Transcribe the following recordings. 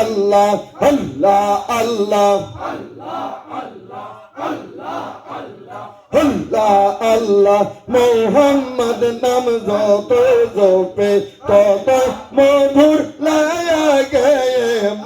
আল্লাহ আল্লাহ আল্লাহ। আল্লাহ আল্লাহ। মোহাম্মদ নাম যত জপে, তত মধুর লাগে।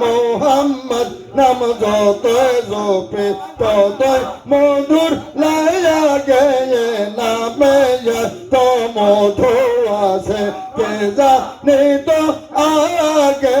মোহাম্মদ নাম যত জপে, তত মধুর লাগে। নামে তো মধু আছে, কে জানে তো আগে?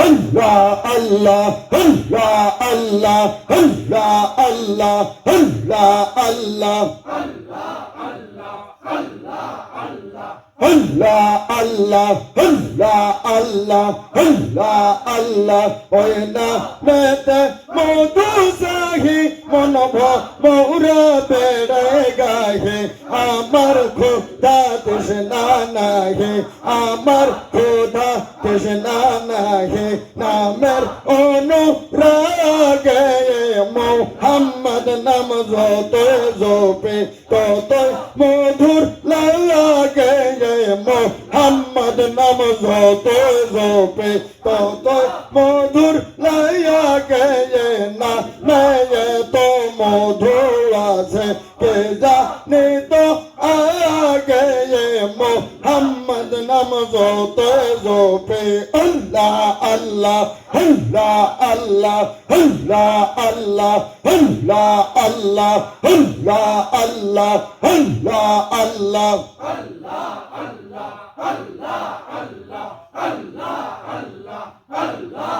আল্লাহ আল্লাহ আল্লাহ আল্লাহ আল্লাহ আল্লাহ আল্লাহ আল্লাহ আল্লাহ আল্লাহ আল্লাহ আল্লাহ ওই না মেতে মধু সাহি মন মৌরা বেড়ে গাহে আমার খোদা তৃষ্ণা নাহে, আমার খোদা তৃষ্ণা নাহে, নামের অনুরাগে মোহাম্মদ নাম যত জোপে তত মধুর লাগে। মোহাম্মদ নাম যত জোপে তত মধুর লাগে। মোহাম্মদ নাম যত জোপে আল্লাহ আল্লাহ আল্লাহ আল্লাহ আল্লাহ আল্লাহ আল্লাহ আল্লাহ আল্লাহ আল্লাহ আল্লাহ আল্লাহ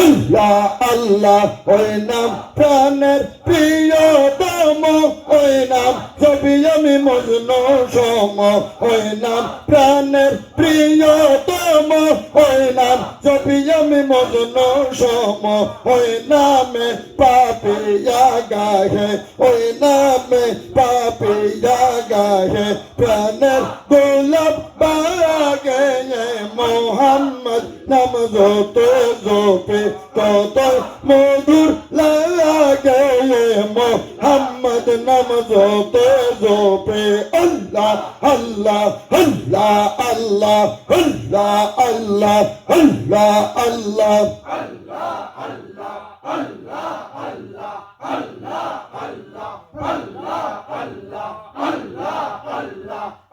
আল্লাহ আল্লাহ, ওই নাম প্রাণের প্রিয়তম ওই নাম ছবি আমি মজনু সম, ওই নাম প্রাণের প্রিয়তম ওই নাম ছবি আমি মজনু সম, ওই নামে পাপিয়া গাহে, ওই নামে পাপিয়া গাহে প্রাণের গোলাপ মোহাম্মদ নাম যত জোপে তত মধুর লাগে মোহাম্মদ নাম যত জোপে আল্লাহ আল্লাহ আল্লাহ আল্লাহ আল্লাহ আল্লাহ আল্লাহ আল্লাহ।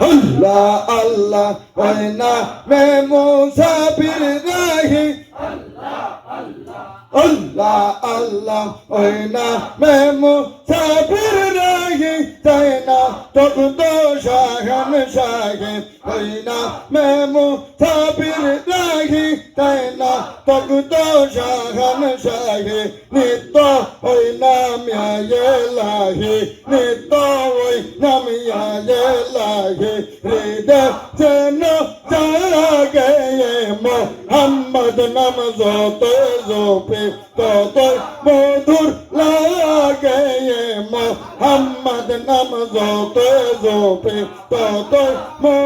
Allah Allah aina main musafir nahi Allah Allah Allah Allah aina main musafir nahi taina tab do shahan shahin aina main musafir nahi তক তো শাহন শাহে নিত্য ওই নাম লাহি, নিত্য ওই নাম লাহি। হৃদয় যেন জাগে মোহাম্মদ নাম যত জোপে, তত মধুর লাগে মোহাম্মদ নাম যত জোপে, তত মধুর